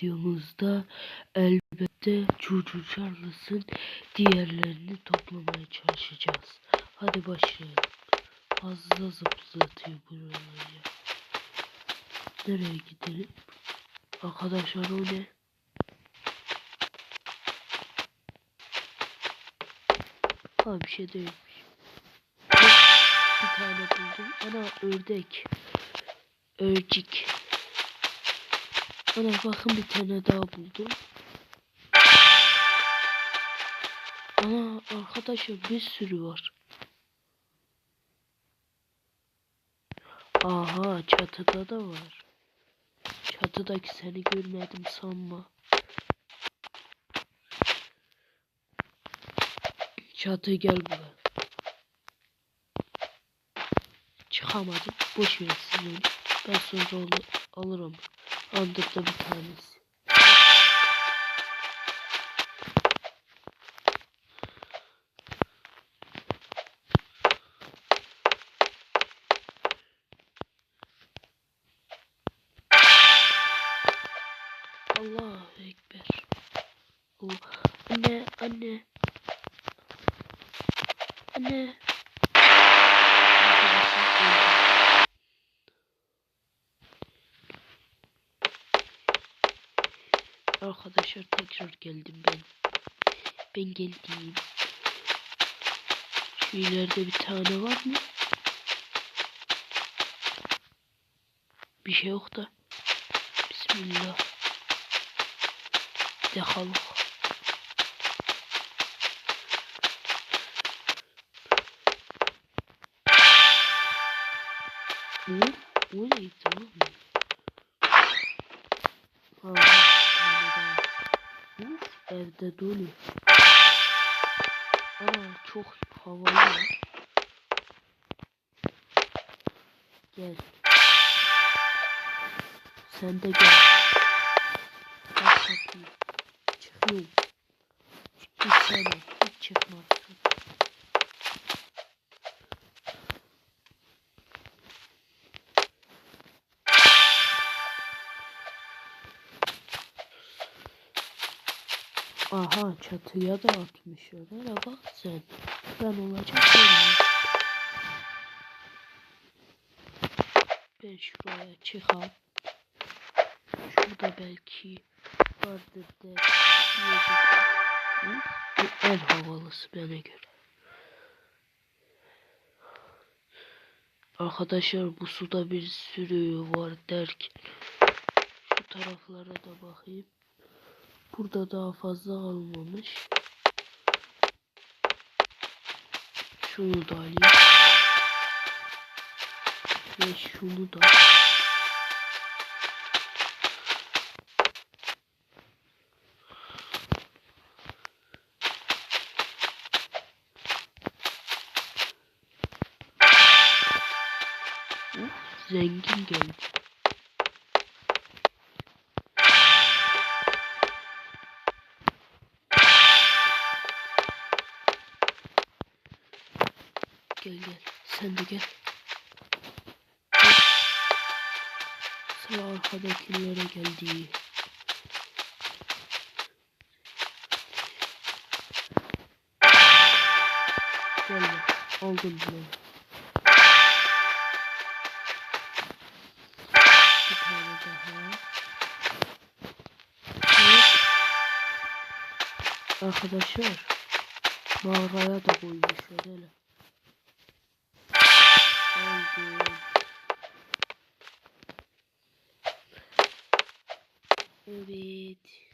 videomuzda elbette Cucu Charles'ın diğerlerini toplamaya çalışacağız. Hadi başlayalım. Fazla zıplatıyor buraları. Nereye gidelim? Arkadaşlar o ne? Ha bir şey değilmiş. Bir tane buldum. Ana ördek. Örcik. Ana bakın bir tane daha buldum. Ana arkadaşlar bir sürü var. Aha çatıda da var. Çatıdaki seni görmedim sanma. Çatı gel buraya. Çıkamadım. Boş versin onu. Ben sonra onu alırım. Andırda bir tanesi. Allahu Ekber. Allah. Anne, anne. Anne. Arkadaşlar tekrar geldim ben. Ben geldim. Şu ileride bir tane var mı? Bir şey yok da. Bismillah. Dehaluk. O, o neydi? Ha, evde dolu. Aa, çok havalı. Gel. Sen de gel. Bak kapıyı. Çıkıyorum. Gitsene. Hiç çıkmazsın. Aha çatıya da atmışlar. Hele bak sen. Ben olacak değilim. Ben şuraya çıkam. Şurada belki vardır der. Bu en havalısı bana göre. Arkadaşlar bu suda bir sürü var derken şu taraflara da bakayım. Burada daha fazla almamış. Şunu da alayım. Ve şunu da. Zengin geldi. Gel gel. Sen de gel. Sıra arkadakilere geldi. Gel gel. Aldım bunu. Arkadaşlar mağaraya da koymuşlar hele. Evet.